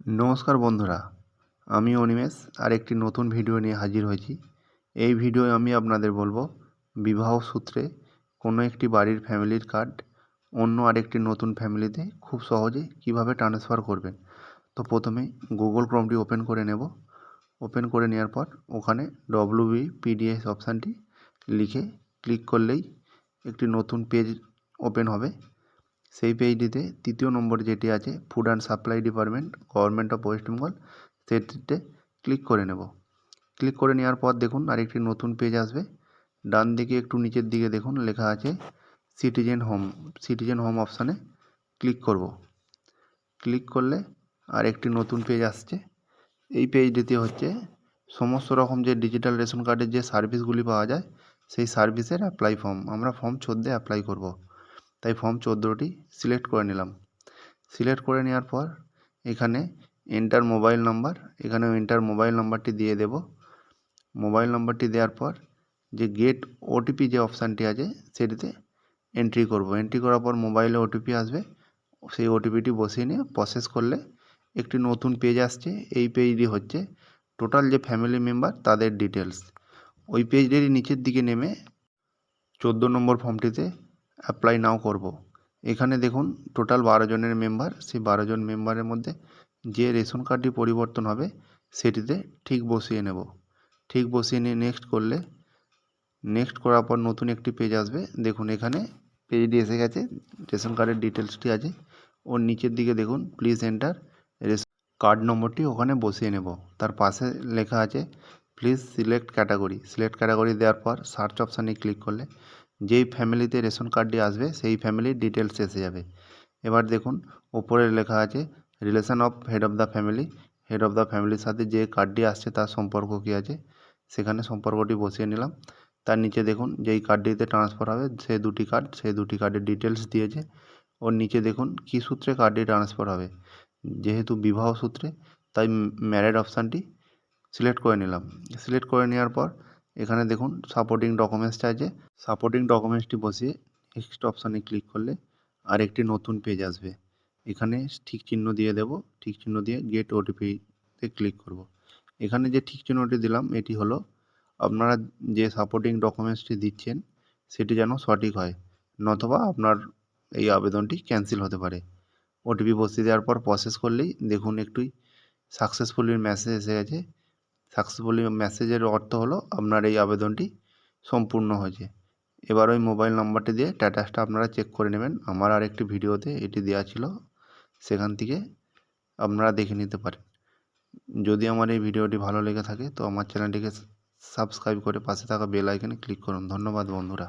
নমস্কার বন্ধুরা, আমি অনিমেষ আর একটি নতুন ভিডিও নিয়ে হাজির হয়েছি। এই ভিডিওয়ে আমি আপনাদের বলব বিবাহ সূত্রে কোনো একটি বাড়ির ফ্যামিলির কার্ড অন্য আরেকটি নতুন ফ্যামিলিতে খুব সহজে কীভাবে ট্রান্সফার করবেন। তো প্রথমে গুগল ক্রমটি ওপেন করে নেব। ওপেন করে নেওয়ার পর ওখানে ডব্লিউবি পিডিএস অপশানটি লিখে ক্লিক করলেই একটি নতুন পেজ ওপেন হবে। সেই পেজটিতে তৃতীয় নম্বর যেটি আছে food and supply department government of West Bengal সেটিতে ক্লিক করে নেব। ক্লিক করে নেওয়ার পর দেখুন আরেকটি নতুন পেজ আসবে। ডান দিকে একটু নিচের দিকে দেখুন লেখা আছে সিটিজেন হোম সিটিজেন হোম অপশানে ক্লিক করব। ক্লিক করলে আর একটি নতুন পেজ আসছে। এই পেজটিতে হচ্ছে সমস্ত রকম যে ডিজিটাল রেশন কার্ডের যে সার্ভিসগুলি পাওয়া যায়, সেই সার্ভিসের অ্যাপ্লাই ফর্ম আমরা ফর্ম চোদ্দে অ্যাপ্লাই করব। তাই ফর্ম চোদ্দোটি সিলেক্ট করে নিলাম। সিলেক্ট করে নেওয়ার পর এখানে এন্টার মোবাইল নাম্বার এখানেও এন্টার মোবাইল নাম্বারটি দিয়ে দেব। মোবাইল নাম্বারটি দেওয়ার পর যে গেট ওটিপি যে অপশানটি আছে সেটিতে এন্ট্রি করব। এন্ট্রি করার পর মোবাইলে ওটিপি আসবে। সেই ওটিপিটি বসিয়ে নিয়ে প্রসেস করলে একটি নতুন পেজ আসছে। এই পেজটি হচ্ছে টোটাল যে ফ্যামিলি মেম্বার তাদের ডিটেলস ওই পেজটির নিচের দিকে নেমে চোদ্দ নম্বর ফর্মটিতে অ্যাপ্লাই নাও করব। এখানে দেখুন টোটাল বারো জনের মেম্বার সেই বারো জন মেম্বারের মধ্যে যে রেশন কার্ডটি পরিবর্তন হবে, সেটিতে ঠিক বসিয়ে নেব। ঠিক বসিয়ে নিয়ে নেক্সট করলে নেক্সট করার পর নতুন একটি পেজ আসবে। দেখুন, এখানে পেজটি এসে গেছে, রেশন কার্ডের ডিটেলসটি আছে। ওর নিচের দিকে দেখুন প্লিজ এন্টার রেশন কার্ড নম্বরটি ওখানে বসিয়ে নেব। তার পাশে লেখা আছে please select category select category দেওয়ার পর সার্চ অপশানে ক্লিক করলে যেই ফ্যামিলিতে রেশন কার্ডটি আসবে, সেই ফ্যামিলির ডিটেলস এসে যাবে। এবার দেখুন, ওপরে লেখা আছে relation of head of the family head of the ফ্যামিলির সাথে যে কার্ডটি আসছে, তার সম্পর্ক কী আছে? সেখানে সম্পর্কটি বসিয়ে নিলাম। তার নিচে দেখুন, যেই কার্ডটিতে ট্রান্সফার হবে সেই দুটি কার্ড সেই দুটি কার্ডের ডিটেলস দিয়েছে। ওর নিচে দেখুন, কী সূত্রে কার্ডটি ট্রান্সফার হবে। যেহেতু বিবাহ সূত্রে, তাই ম্যারেড অপশানটি সিলেক্ট করে নিলাম। সিলেক্ট করে নেওয়ার পর এখানে দেখুন সাপোর্টিং ডকুমেন্টসটা আছে। সাপোর্টিং ডকুমেন্টসটি বসিয়ে নেক্সট অপশানে ক্লিক করলে আর একটি নতুন পেজ আসবে। এখানে ঠিক চিহ্ন দিয়ে দেব। ঠিক চিহ্ন দিয়ে গেট ওটিপিতে ক্লিক করব। এখানে যে ঠিক চিহ্নটি দিলাম, এটি হলো আপনারা যে সাপোর্টিং ডকুমেন্টসটি দিচ্ছেন, সেটি যেন সঠিক হয়, নতবা আপনার এই আবেদনটি ক্যান্সেল হতে পারে। ওটিপি বসিয়ে দেওয়ার পর প্রসেস করলেই দেখুন একটুই সাকসেসফুলি মেসেজ এসে গেছে। সাকসেসফুলি মেসেজের অর্থ হলো আপনার এই আবেদনটি সম্পূর্ণ হয়েছে। এবার ওই মোবাইল নাম্বারটি দিয়ে স্ট্যাটাসটা আপনারা চেক করে নেবেন। আমার আর একটি ভিডিওতে এটি দেওয়া ছিল। সেখান থেকে আপনারা দেখে নিতে পারেন। যদি আমার এই ভিডিওটি ভালো লেগে থাকে তো আমার চ্যানেলটিকে সাবস্ক্রাইব করে পাশে থাকা বেল আইকনে ক্লিক করুন। ধন্যবাদ বন্ধুরা।